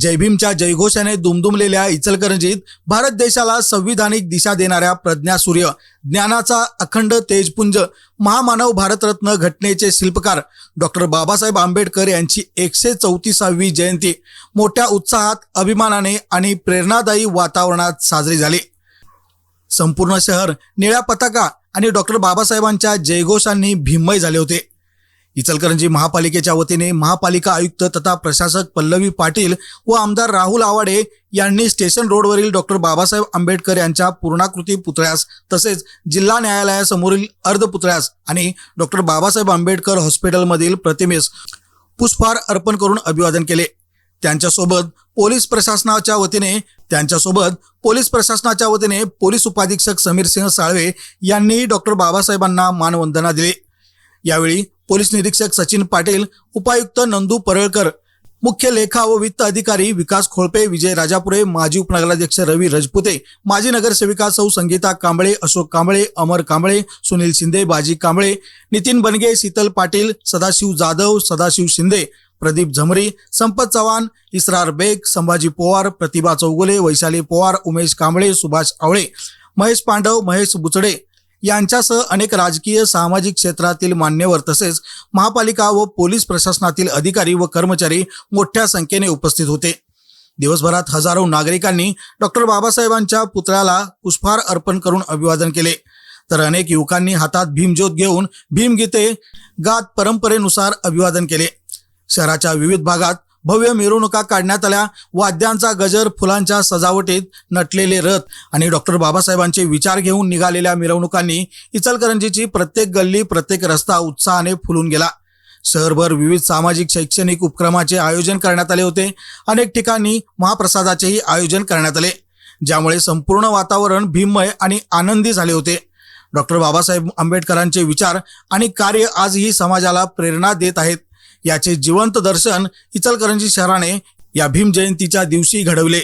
जय भीमच्या जयघोषाने दुमदुमलेल्या इचलकरंजीत भारत देशाला संविधानिक दिशा देणाऱ्या प्रज्ञासूर्य ज्ञानाचा अखंड तेजपुंज महामानव भारतरत्न घटनेचे शिल्पकार डॉक्टर बाबासाहेब आंबेडकर यांची एकशे चौतीसावी जयंती मोठ्या उत्साहात अभिमानाने आणि प्रेरणादायी वातावरणात साजरी झाली. संपूर्ण शहर निळ्या पताका आणि डॉक्टर बाबासाहेबांच्या जयघोषांनी भीमय झाले होते. इचलकरंजी महापालिकेच्या वतीने महापालिका आयुक्त तथा प्रशासक पल्लवी पाटील व आमदार राहुल आवाडे यांनी स्टेशन रोडवरील डॉक्टर बाबासाहेब आंबेडकर यांच्या पूर्णाकृती पुतळ्यास तसेच जिल्हा न्यायालयासमोरील अर्ध पुतळ्यास आणि डॉक्टर बाबासाहेब आंबेडकर हॉस्पिटलमधील प्रतिमेस पुष्पहार अर्पण करून अभिवादन केले. त्यांच्यासोबत पोलीस प्रशासनाच्या वतीने त्यांच्यासोबत पोलीस प्रशासनाच्या वतीने पोलीस उपाधीक्षक समीर सिंह साळवे यांनी डॉक्टर बाबासाहेबांना मानवंदना दिली. यावेळी पोलीस निरीक्षक सचिन पाटील उपायुक्त नंदू परळकर मुख्य लेखा व वित्त अधिकारी विकास खोळपे विजय राजापुरे माजी उपनगराध्यक्ष रवी रजपुते माजी नगरसेविका सौ संगीता कांबळे अशोक कांबळे अमर कांबळे सुनील शिंदे बाजी कांबळे नितीन बनगे शीतल पाटील सदाशिव जाधव सदाशिव शिंदे प्रदीप झमरी संपत चव्हाण इसरार बेग संभाजी पोवार प्रतिभा चौगुले वैशाली पोवार उमेश कांबळे सुभाष आवळे महेश पांडव महेश बुचडे यांच्यासह अनेक राजकीय सामाजिक क्षेत्रातील मान्यवर तसेच महापालिका व पोलीस प्रशासनातील अधिकारी व कर्मचारी मोठ्या संख्येने उपस्थित होते. दिवसभरात हजारो नागरिकांनी डॉक्टर बाबासाहेबांच्या पुतळ्याला पुष्पहार अर्पण करून अभिवादन केले. तर अनेक युवकांनी हातात भीमज्योत घेऊन भीमगीते गात परंपरेनुसार अभिवादन केले. शहराच्या विविध भागात भव्य मिरवणुका काढण्यात आल्या. वाद्यांचा गजर फुलांच्या सजावटीत नटलेले रथ आणि डॉक्टर बाबासाहेबांचे विचार घेऊन निघालेल्या मिरवणुकांनी इचलकरंजीची प्रत्येक गल्ली प्रत्येक रस्ता उत्साहाने फुलून गेला. शहरभर विविध सामाजिक शैक्षणिक उपक्रमाचे आयोजन करण्यात आले होते. अनेक ठिकाणी महाप्रसादाचेही आयोजन करण्यात आले ज्यामुळे संपूर्ण वातावरण भीममय आणि आनंदी झाले होते. डॉक्टर बाबासाहेब आंबेडकरांचे विचार आणि कार्य आजही समाजाला प्रेरणा देत आहेत. याचे जिवंत दर्शन इचलकरंजी शहराने या भीम जयंतीच्या दिवशी घडवले.